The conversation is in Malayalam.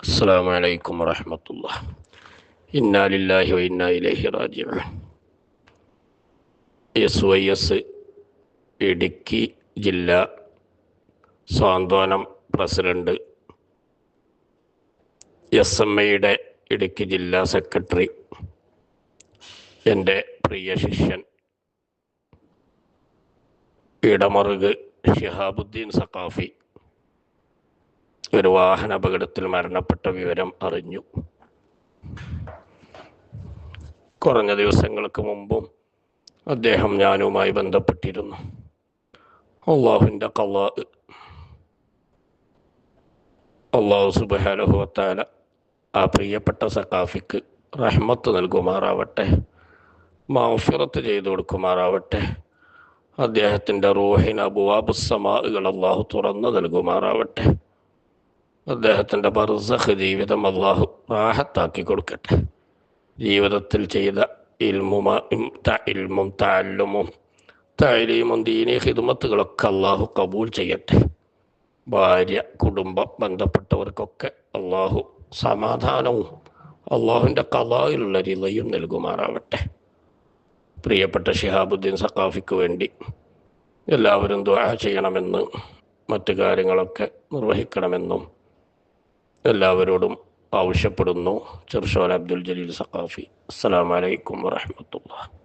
അസ്സാം വലൈക്കും വറഹമത്തുള്ള ഇന്നാലില്ലാഹി വൈന്നാ ഇലഹി റാജിഅൻ എസ് വൈ എസ് ഇടുക്കി ജില്ല സാന്ത്വനം പ്രസിഡന്റ് എസ് എം ഐയുടെ ഇടുക്കി ജില്ലാ സെക്രട്ടറി എന്റെ പ്രിയ ശിഷ്യൻ ഇടമറുക് ഷിഹാബുദ്ദീൻ സഖാഫി ഒരു വാഹന അപകടത്തിൽ മരണപ്പെട്ട വിവരം അറിഞ്ഞു. കുറഞ്ഞ ദിവസങ്ങൾക്ക് മുമ്പും അദ്ദേഹം ഞാനുമായി ബന്ധപ്പെട്ടിരുന്നു. അള്ളാഹുവിന്റെ കള്ളാ അള്ളാഹു സുബാനുഭവത്താല ആ പ്രിയപ്പെട്ട സക്കാഫിക്ക് റഹ്മത്ത് നൽകുമാറാവട്ടെ മാഫിറത്ത് ചെയ്തു കൊടുക്കുമാറാവട്ടെ അദ്ദേഹത്തിന്റെ റൂഹിന് അബുവാബുസമാകൾ അള്ളാഹു തുറന്നു നൽകുമാറാവട്ടെ. അദ്ദേഹത്തിന്റെ ബർസഖ് ജീവിതം അള്ളാഹു റാഹത്താക്കി കൊടുക്കട്ടെ. ജീവിതത്തിൽ ചെയ്ത ഇൽമുമ ഇൽമും താലുമും താലീമും ദീനി ഹിദുമത്തുകളൊക്കെ അള്ളാഹു കബൂൽ ചെയ്യട്ടെ. ഭാര്യ കുടുംബം ബന്ധപ്പെട്ടവർക്കൊക്കെ അള്ളാഹു സമാധാനവും അള്ളാഹുവിന്റെ കലായിലുള്ള രീതിയും നൽകുമാറാവട്ടെ. പ്രിയപ്പെട്ട ഷിഹാബുദ്ദീൻ സഖാഫിക്ക് വേണ്ടി എല്ലാവരും ദ്വാ ചെയ്യണമെന്ന് മറ്റു കാര്യങ്ങളൊക്കെ നിർവഹിക്കണമെന്നും എല്ലാവരോടും ആവശ്യപ്പെടുന്നു. ചെർഷോൽ അബ്ദുൽ ജലീൽ സഖാഫി. അസ്സലാമലൈക്കും വറഹമത്തുള്ള